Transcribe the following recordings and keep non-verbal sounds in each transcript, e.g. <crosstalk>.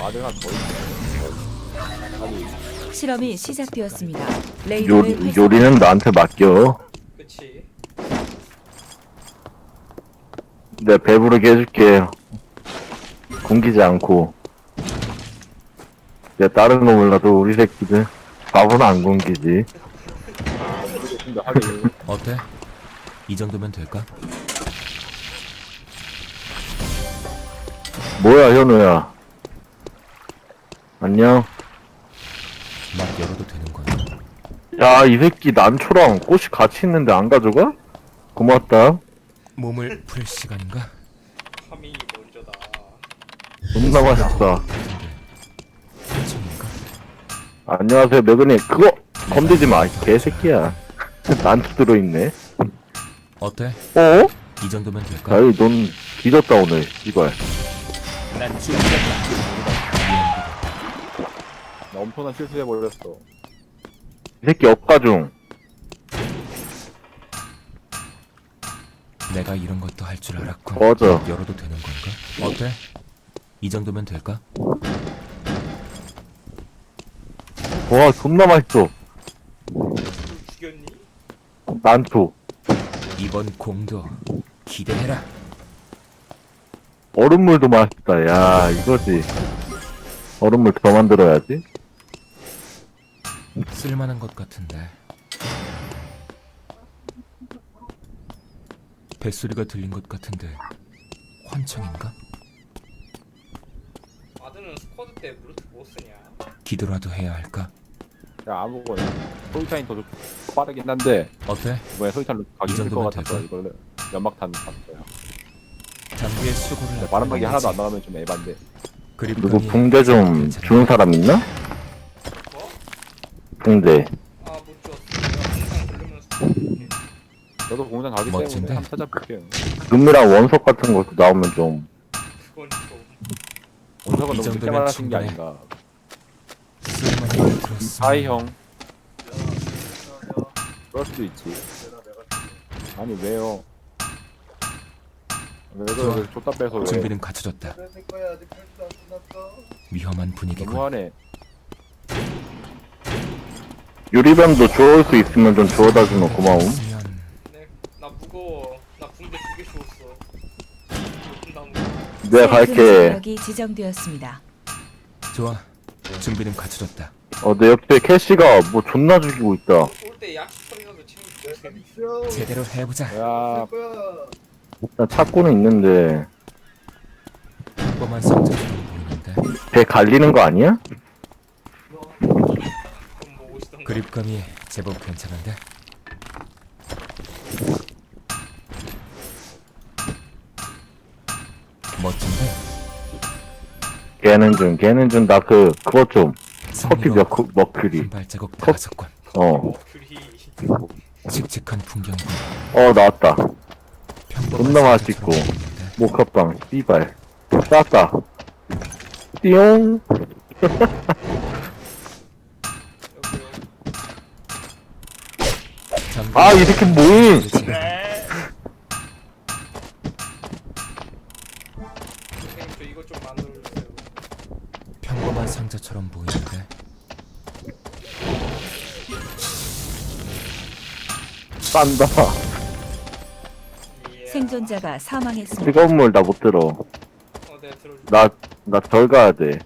더 있네. 아니, 실험이 시작되었습니다. 요, 레이더를 활성- 요리는 나한테 맡겨. 그치 내가 배부르게 해줄게. 굶기지 않고. 내가 다른 거 몰라도 우리 새끼들 밥은 안 굶기지. 하긴. <laughs> 어때? 이 정도면 될까? 뭐야, 현우야. 안녕. 막 열어도 되는 거야. 야, 이 새끼 난초랑 꽃이 같이 있는데 안 가져가? 고맙다. 몸을 풀 시간인가? 파밍이 먼저다 존나 맛있다. 안녕하세요, 매그님. 그거 건드지 마, 이 개새끼야. <laughs> 난초 들어있네. 어때? 어? 이 정도면 될까? 아이, 넌 뒤졌다, 오늘. 이발. 난 준비됐다. 나 엄청난 실수해버렸어. 이 새끼 업가중. 내가 이런 것도 할 줄 알았군. 맞아. 열어도 되는 건가? 어때? 이 정도면 될까? 와, 존나 맛있어. 죽였니? 난초. 이번 공도 기대해라. 얼음물도 맛있다. 야, 이거지. 얼음물 더 만들어야지. 쓸만한 것 같은데. 뱃소리가 들린 것 같은데 환청인가? 와드는 스쿼드 때 루트 못 쓰냐 기도라도 해야 할까? 야, 아무거나. 소이타인 더 좋- 빠르긴 한데, 어때? 이번에 소이탄 가기 이 힘들 것 정도면 같아서 될까? 이걸로 연막탄 샀어요. 장비의 수고를 근데 바람막이 하나도 안 나가면 좀 에반데. 그립감이 그리고 붕대 좀 괜찮아. 주는 사람 있나? 뭐? 붕대. 아못 줬어 내가 항상 걸리면 스쿼드 줄게. 저도 공장 가기 멋진데? 때문에 한번 찾아볼게요. 금이랑 원석 같은 것도 나오면 좀. 그건 원석은 이 너무 늦게 정도면 말하신 게 충분해. 아닌가. 쓸만한. 하이 형. 그럴 수도 있지. 아니 왜요? 왜. 그래 줬다 빼서 왜? 준비는 갖춰졌다. 위험한 분위기군. 너무하네. 유리병도 주워올 수 있으면 좀 주워다 주면 고마움. 네, 나 무거워 나 붕대 두개 주웠어 내가 갈게. 지역이 지정되었습니다. 좋아. 준비는 갖춰졌다. 어, 내 옆에 캐시가 뭐 존나 죽이고 있다. 올때 약식털이라도 챙겨줘 제대로 해보자. 야나 찾고는 있는데. 평범한 상자처럼 보이는데 배 갈리는 거 아니야? 그립감이 제법 괜찮은데 멋진데 걔는 좀, 걔는 좀, 나 그, 그것 좀, 커피 몇, 그- 머큐리. 한 발자국 컵- 다가섰군 뭐 어, 칙칙한 풍경과 어, 나왔다. 평범한 존나 맛있고. 보이는데 모카빵, 씨발. 쌌다. 띠용. 여기요 장비- 아, 이 새끼 뭐임? 그렇지. 선생님 저 이거 좀 만들어주세요 평범한 상자처럼 보이는데 싼다. 예. 생존자가 사망했습니다. 뜨거운 물 나 못 들어. 어 나, 나 덜 가야 돼.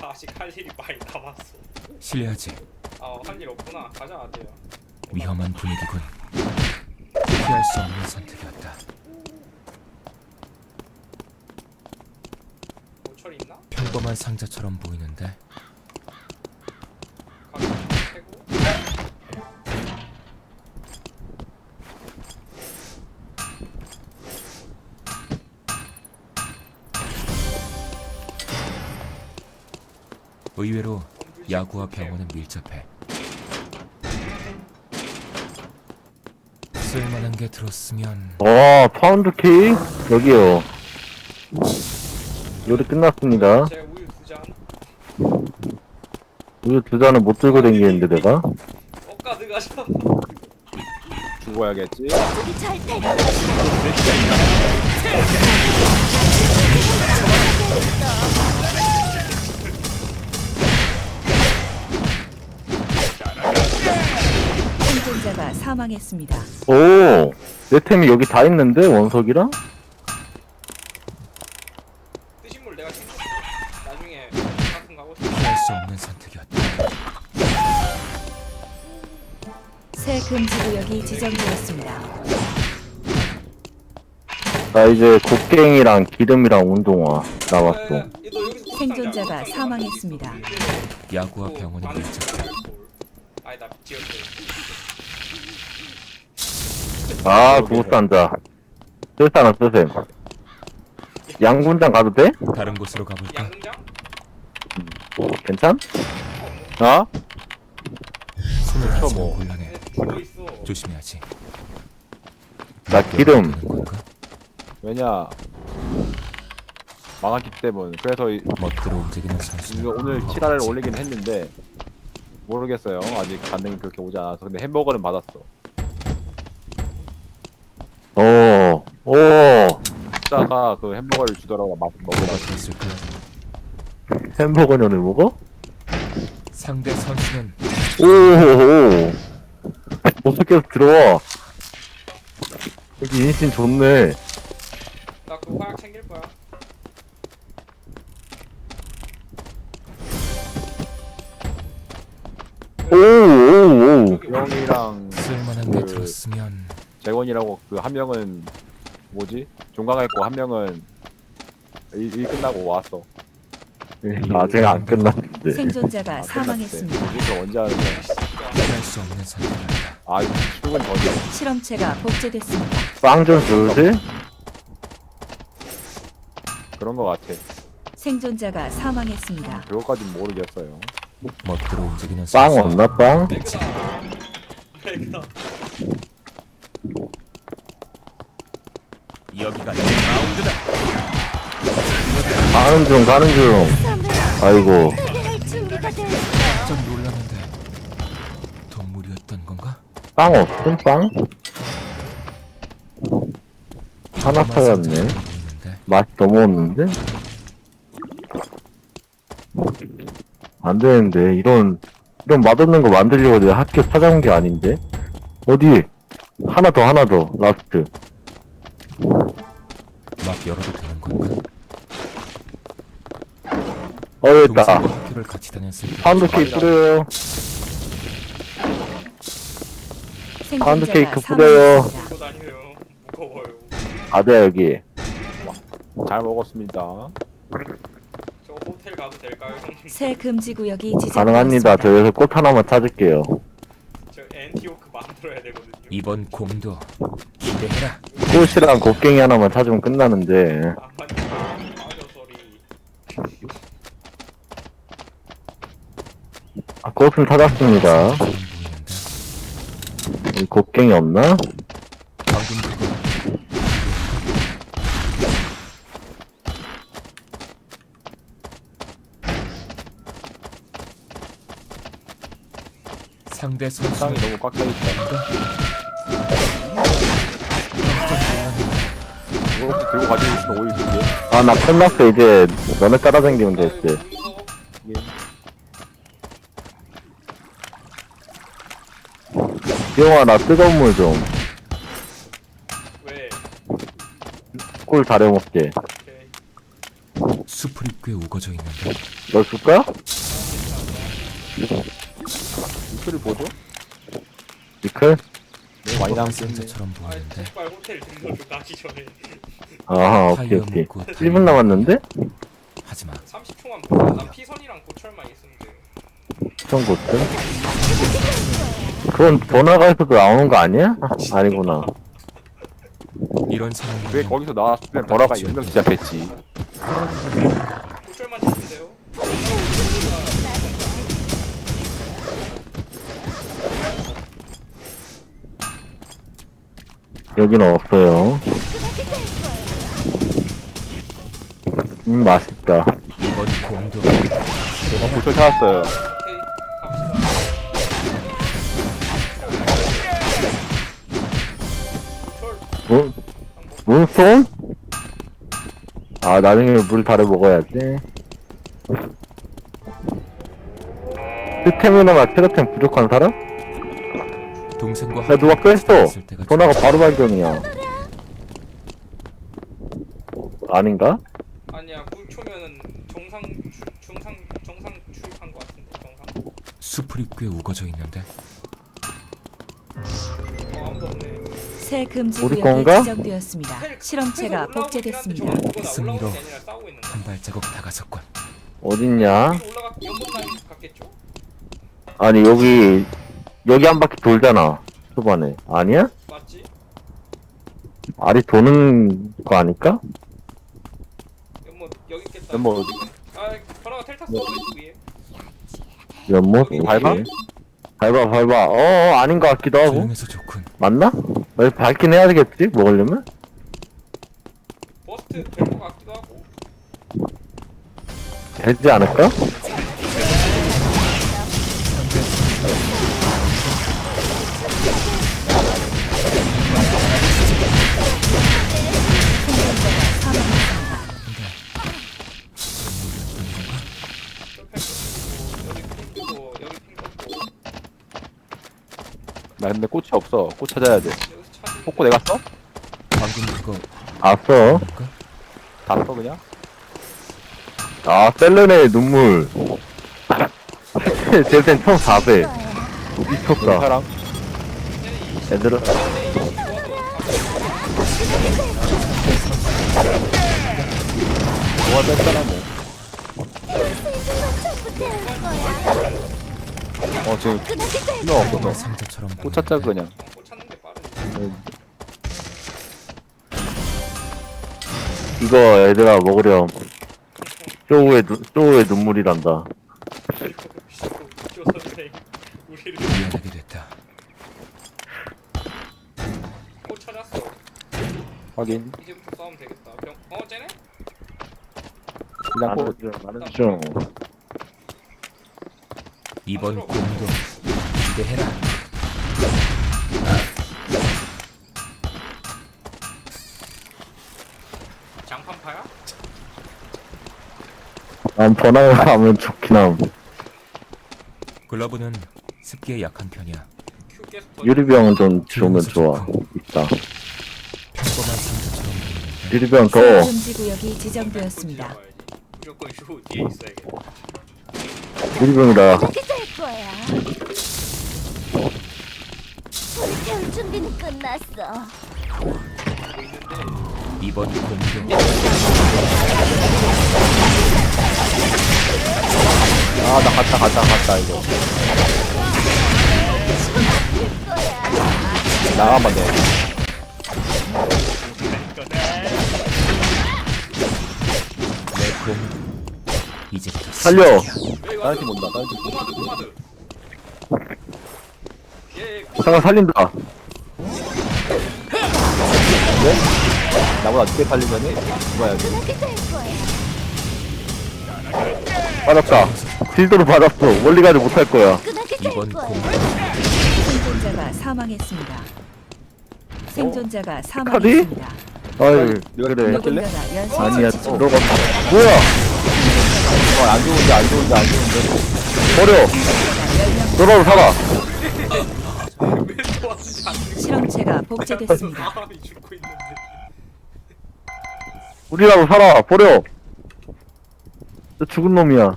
나 아직 할 일이 많이 남았어 실례하지 없구나. 가자 아대요 위험한 분위기군. 피할 수 없는 선택이었다. 모철 있나? 평범한 상자처럼 보이는데? 의외로 야구와 병원은 밀접해 쓸 만한 게 들었으면 어, 파운드 케이크? 여기요. 요리 끝났습니다. 우유 두잔 우유 두 잔을 못 들고 다니겠는데, 내가? 가자 죽어야겠지. 사망했습니다. 오! 내 템이 여기 다 있는데, 원석이랑? 뜨신물 내가 챙겼어. 나중에 같은 거 하고 싶어. 피할 수 없는 선택이었다. 새 금지 구역이 지정되었습니다. 나 이제 곡괭이랑 기름이랑 운동화 나왔어. 너 여기서 생존자가 사망했습니다. 야구와 또 병원에 많은 밀착. 아니 나 지었어. 아, 구급산자. 쓸 사람 쓰셈. 양군장 가도 돼? 다른 곳으로 가볼까? 양궁장? 괜찮? 어? 손을 그쵸, 다치면 뭐. 곤란해. 있어. 조심해야지. 나 기름. 되는 건가? 왜냐 망했기 때문 그래서 이- 멋대로 움직이는 선수. 이거 오늘 7화를 올리긴 했는데 모르겠어요 아직 반응이 그렇게 오지 않아서 근데 햄버거는 받았어 오, 오. 진짜가 그 햄버거를 주더라고 맛 뭐가 먹어봤어 있을까? 햄버거년을 먹어? 상대 선수는 오, 오. 어떻게 들어와? 여기 인신 좋네. 나그 화약 챙길 거야. 오, 오, 오. 형이랑 쓸만한 게 그- 들었으면 재원이라고 그 한 명은 뭐지? 종강했고 한 명은 일, 일 끝나고 왔어 아직 안 끝났는데. 생존자가 아, 사망했습니다. 이거 언제 하는 거야? 피할 수 없는 선택이었다. 아 실험체가 복제됐습니다. 빵 좀 주지? 그런 거 같아 생존자가 사망했습니다. 그것까진 모르겠어요 멋대로 움직이는 빵. 없나, 빵? 매치. <laughs> 여기가 내 라운드다. 가는 중, 가는 중. 아이고. 깜짝 놀랐는데 동물이었던 건가? 빵 없음, 빵? 하나. 보이는데 맛이 너무 없는데? 안 되는데, 이런, 이런 맛없는 거 만들려고 내가 학교 찾아온 게 아닌데? 어디? 하나 더, 하나 더, 라스트. 막 열어도 되는 건가? 어, 됐다. 동생과 학교를 같이 다녔을 때 파운드 케이크 뿌려요. 파운드 케이크 뿌려요. 다녀요. 무거워요. 아대, 여기. 잘 먹었습니다 저 호텔 가도 될까요, 형님? 새 금지 구역이 가능합니다. 지정되었습니다. 저 여기서 꽃 하나만 찾을게요. 저 엔티오크 만들어야 되거든요. 이번 공도 기대해라. 꽃이랑 곡괭이 하나만 찾으면 끝나는데. 아, 꽃은 찾았습니다. 곡괭이 없나? 방금 그거 상대 땅이 너무 꽉 차 있다 이거 혹시 들고 가지고 있으면 오일 줄게 아, 나 끝났어. 이제 너네 따라다니면 됐지. 기영아, 나 뜨거운 물 좀. 왜? 꿀 다려 먹게. 오케이. 수풀이 꽤 우거져 있는데 너 줄까? 이틀을 보죠? 너무 많이 남긴 상자처럼 아, 보이는데 제발 호텔 등록좀 가기 전에 아, 오케이, 오케이. 1분 남았는데? 하지마 30초만 보자. 나 피선이랑 고철만 있으면 돼. 시청 고트? 그건 번화가에서도 나오는 거 아니야? 아, 아니구나. 이런 왜 상황이면 거기서 나왔으면 버라가 연명 시작했지 여기는 없어요. 음, 맛있다. 어 고철 찾았어요. 고철 문, 문스톤? 아, 나중에 물 달여 먹어야지. 스태미나가 체력템 부족한 사람? 동생과 야, 누가 함께? 있을 때가 전화가 바로 발견이야. 아닌가? 아니야 9초면은 정상 주, 중상 정상 출입한 것 같은데 정상 수풀이 꽤 우거져 있는데 어 아무도 없네 새 금지 우리 구역이 건가? 지정되었습니다. 헬- 실험체가 복제됐습니다. 싸우고 있는 한 발자국 다가섰군. 어딨냐? 위로 올라가? 아니, 여기, 여기 한 바퀴 돌잖아. 초반에. 아니야? 맞지? 알이 도는 거 아닐까? 연못 여기 있겠다 연못 어디? 아 변화가 텔 탔어 왼쪽 위에 연못? 여기 밟아? 밟아, 밟아. 어, 어, 아닌 것 같기도 하고. 조용해서 좋군. 맞나? 왜 밟긴 해야 되겠지? 먹으려면? 버스트 될것 같기도 하고 되지 않을까? 나 근데 꽃이 없어. 꽃 찾아야 돼. 폭포 내가 써? 방금 그거 아써. 다써 그냥? 아, 셀렌의 눈물. 쟤땐 총 4배. 미쳤다. 사람? 얘들아. 뭐가 뺐잖아 뭐. 어 지금 필요 없어. 상자처럼 꽃 찾자 그냥. 이거 얘들아 먹으렴. 쪼우의, 눈- 쪼우의 눈물이란다. 쇼 선생 우리를 미안하게 됐다. 꽃 찾았어 확인. 이제부터 싸우면. 어? 그냥 나는 꽃. 중, 나는 중. 이번 공도 기대해라. 장판파야? 난 번화가 가면 좋긴 함. 글러브는 습기에 약한 편이야. 큐 계속 더 유리병 좀 주면 좋아. 있다. 평범한 유리병 새 더. 금지 구역이 지정되었습니다. 무조건 쇼 뒤에 있어야겠다 유리병이다. 어떻게 될 거야? 우리 태울 준비는 끝났어. 이번 공도 아나 갔다 갔다 갔다 이거. 나가면 돼. 살려. 왜 다른 팀 온다. 다른 팀. 노마드 노마드 얘 잠깐 살린다. 나보다 늦게 팔리면은 거야? 받았다. 딜도로 받았어. 멀리 가지 못할 거야. 이번? 공 생존자가 사망했습니다. 생존자가 카디? 사망했습니다. 아이, 이거 그래. 누가 누군가가 연쇄 아니야, 처치 중. 너가. 뭐야? 어, 안 좋은데 안 좋은데 안 좋은데. 버려. 너라도 살아. 실험체가 복제됐습니다. 사람이 죽고 있는데 우리라도 살아. 버려. 너 죽은 놈이야.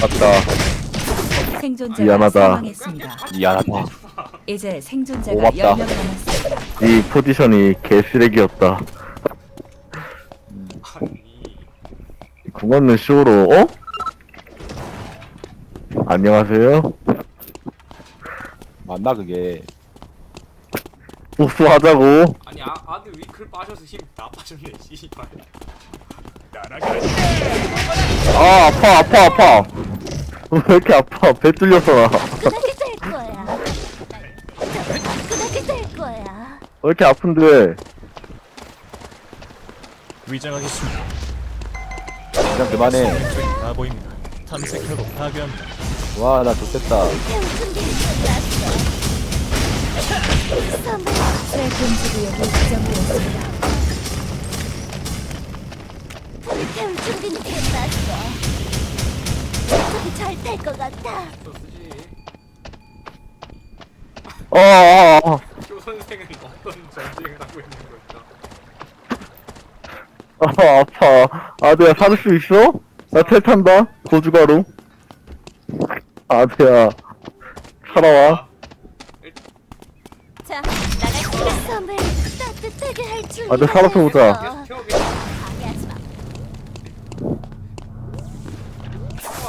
맞다. 생존자가 미안하다. 사망했습니다. 미안하다. 이제 생존자가 고맙다. 10명 남았습니다. 이 포지션이 개쓰레기였다. 아니 궁없는 쇼로, 어? 안녕하세요. 맞나 그게. 복수하자고. 아니 아, 아들 위클 빠져서 힘 다 빠졌네 씨발 아, 아파, 아파, 아파. <laughs> 왜 이렇게 아파? 배 뚫렸어, 나. 왜 이렇게 아픈데? 위장하겠습니다. 그냥 그만해. 다 보입니다. 탐색 결국 파괴합니다. 와 나 좋겠다. 태울 준비는 끝났어. 선배, 새 금지 구역이 지정되었습니다. 준비는 끝났어. 저기 잘될 것 같아. 어, 어, 어. 조 선생은 어떤 전쟁을 하고 있는 걸까? 아, 아파. 아들야, 살을 수 있어? 나 탈탄다. 고주가루. 아들야, 살아와. 자, 나갈게. 섬을 따뜻하게 할 줄. 아, 내 살아서 보자. 계속 태워 계속. 방해하지 마.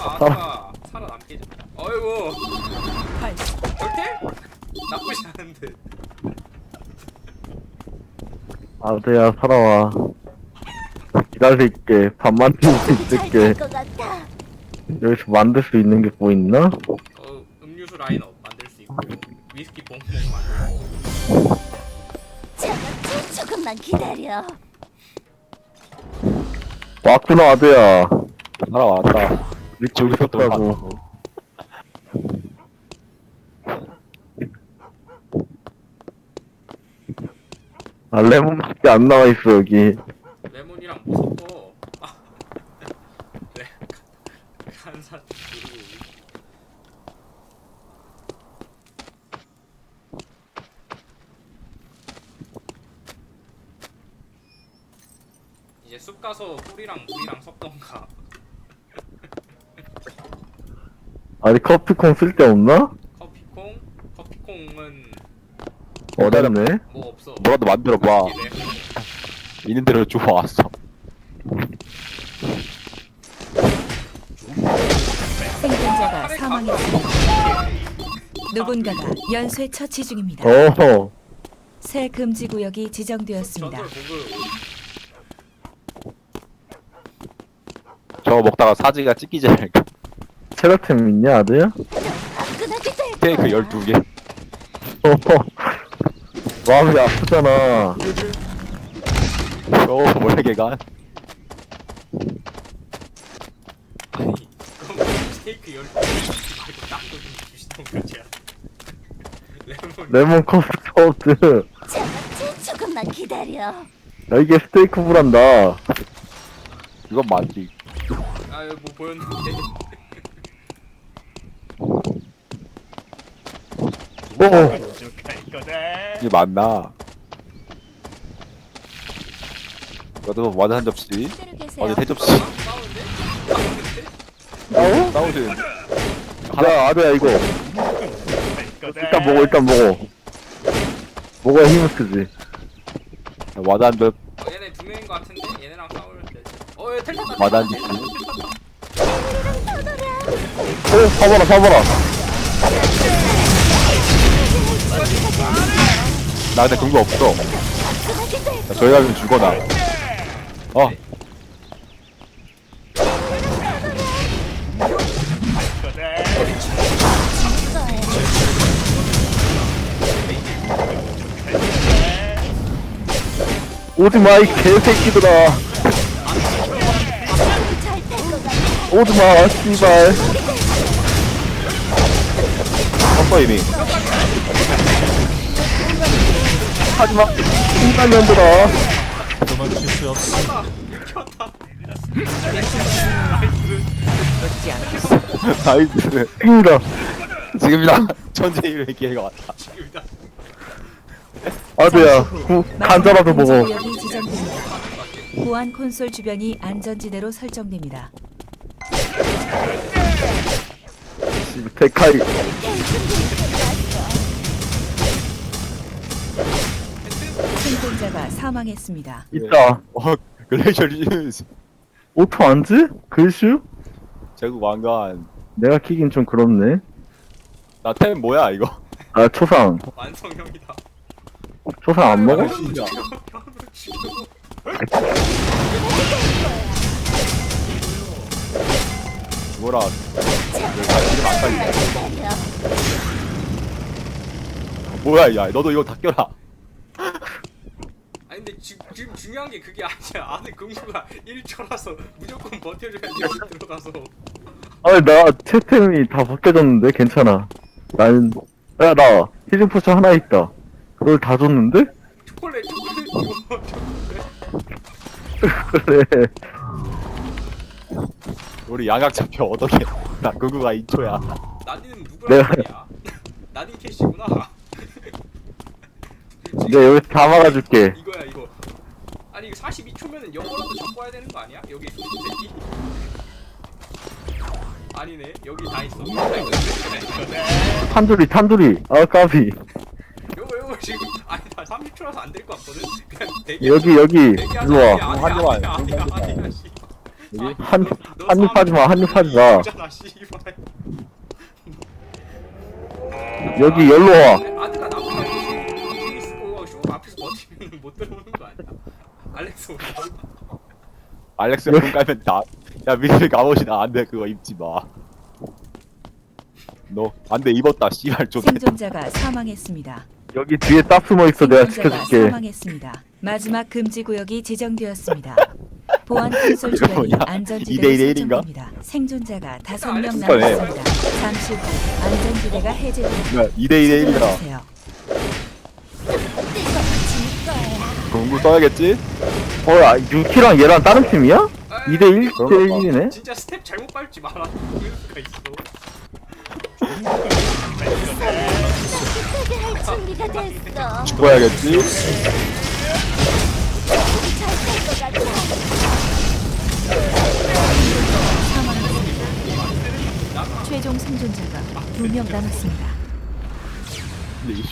아, 아까 살아남게 좀. 어이구. 절대? 나쁘지 않은데. 아들야, 살아와. 기다릴게. 밥 만들 수 있을게. 잘될 것 같아. 여기서 만들 수 있는 게 뭐 있나? 어, 음료수 라인업 만들 수 있고 위스키 봉봉 만들 잠깐 조금만 기다려. 왔구나, 아들야. 살아왔다. 밑줄 섰다고. 아, 레몬밖에 안 나와 있어, 여기. 레몬이랑 뭐 섞어? 아, <laughs> 네. 간사 이제 숲 가서 꿀이랑 물이랑 섞던가. 아니, 커피콩 쓸데 없나? 커피콩? 커피콩은 어렵네. 뭐 없어. 뭐라도 만들어봐. 이래. 있는 대로 주워왔어. 생존자가 사망했습니다. 누군가가 연쇄 처치 중입니다. 어허. 새 금지 구역이 지정되었습니다. 전설. 저거 먹다가 사지가 찢기지 않을까. 체력템 있냐, 스테이크 거야. 12개. 어허. 마음이 아프잖아. 어, 뭐야, 걔가. 아니 그럼 스테이크 열 말고 딴거 좀 주시던가 제가. 레몬. 레몬 커스터드. 잠깐 조금만 기다려. 야, 이게 스테이크 불한다. 이건 맞지. 아뭐 보였는데. 오, 갈 거다. 이게 맞나? 너도 완전 한 접시. 어제 세 접시. 싸우는데? 싸우든. 야, 아들야, 이거. 일단 먹어, 일단 먹어. 먹어야 힘을 쓰지. 와단 접, 어, 얘네 두 명인 것 같은데 얘네랑 싸울 때. 어, 얘 텔탔다. 와단 텔탔다, 접시. 오, 사봐라, 사봐라. 나 근데 근거 없어. 야, 저희 가면 죽어, 나. 어, 거다. 거야. 오지 마, 이 개새끼들아. 저기 잘될 것 같아. 오지 마, 씨발. 컸어, 이미. 하지 마. 인간 년들아. 도망칠 수 없어. 나이스. 핑이다. 지금이다. 천재 일의 <laughs> 기회가 왔다. 구, 간자라도 먹어. 지정됩니다. 보안 콘솔 주변이 안전지대로 설정됩니다. 데카이. 생존자가 사망했습니다. 있다. 어, 글레이셜 리즈. 오토 안지? 글슈? 제국 왕관. 내가 키긴 좀 그렇네. 나 템 뭐야, 이거? 아, 초상. 완성형이다. 초상 안 먹어? 진짜. 뭐라. 이름 안. 뭐야, 야, 너도 이거 다 껴라. 아니 지, 지금 중요한 게 그게 아니야. 안에 근무가 1초라서 무조건 버텨줘야 돼. 들어가서. 아니, 나 채템이 다 벗겨졌는데? 괜찮아. 난, 야, 나 히든 포션 하나 있다. 그걸 다 줬는데? 초콜릿 초콜릿 이거. 그래. 우리 양약 잡혀 어떻게? 나 그거가 2초야. 나디는 누구랑 내가- 사귀냐? 나디 캐시구나. 내가 여기서 다 막아줄게. 이거야 이거. 아니 이거 42초면은 영어로도 적고 와야 되는 거 아니야? 여기 새끼. 아니네 여기 다 있어. 다. 탄두리, 탄두리. 아, 까비. 요거 요거 지금 아니 나 30초라서 안 될 것 같거든. 그냥 대기. 여기, 여기. 대기하자. 일로 와. 아니야, 한 아니야, 입만, 아니야, 한 아니야, 입만. 아니야, 씨. 여기 한, 너 한입 하지 마, 한입 하지 마. 이거잖아, 씨발. 여기, 열로 와. 아드가 나보다 뒤에 있고 쇼 앞에서 버티면 못 들어오는 거 아니야? 알렉스 오라. <laughs> 알렉스 분 깔면 나. 야 미리 가보시나 안돼 그거 입지 마. 너 안돼 입었다 씨발 좀. 생존자가 사망했습니다. 여기 뒤에 딱 숨어 있어. 내가 생존자가 지켜줄게. 사망했습니다. 마지막 금지 구역이 지정되었습니다. 보안 콘솔 <laughs> 이거 주변이 뭐냐? 안전지대로 2대 1 인가? 설정됩니다. 생존자가 다섯 명 알렉스 남았습니다. 잠시 후 안전지대가 해제됩니다. 2대 2대 1이라. 주세요. 공구 써야겠지? 어, 야, 유키랑 얘랑 다른 팀이야? 2대1? 그런 거 봐. 1이네? 진짜 스텝 잘못 밟지 마라. 이럴 수가 있어. 따뜻하게 할 준비가 됐어. 죽어야겠지? 잘될것 같아. 사망했습니다. 최종 생존자가 두명 남았습니다. 근데 이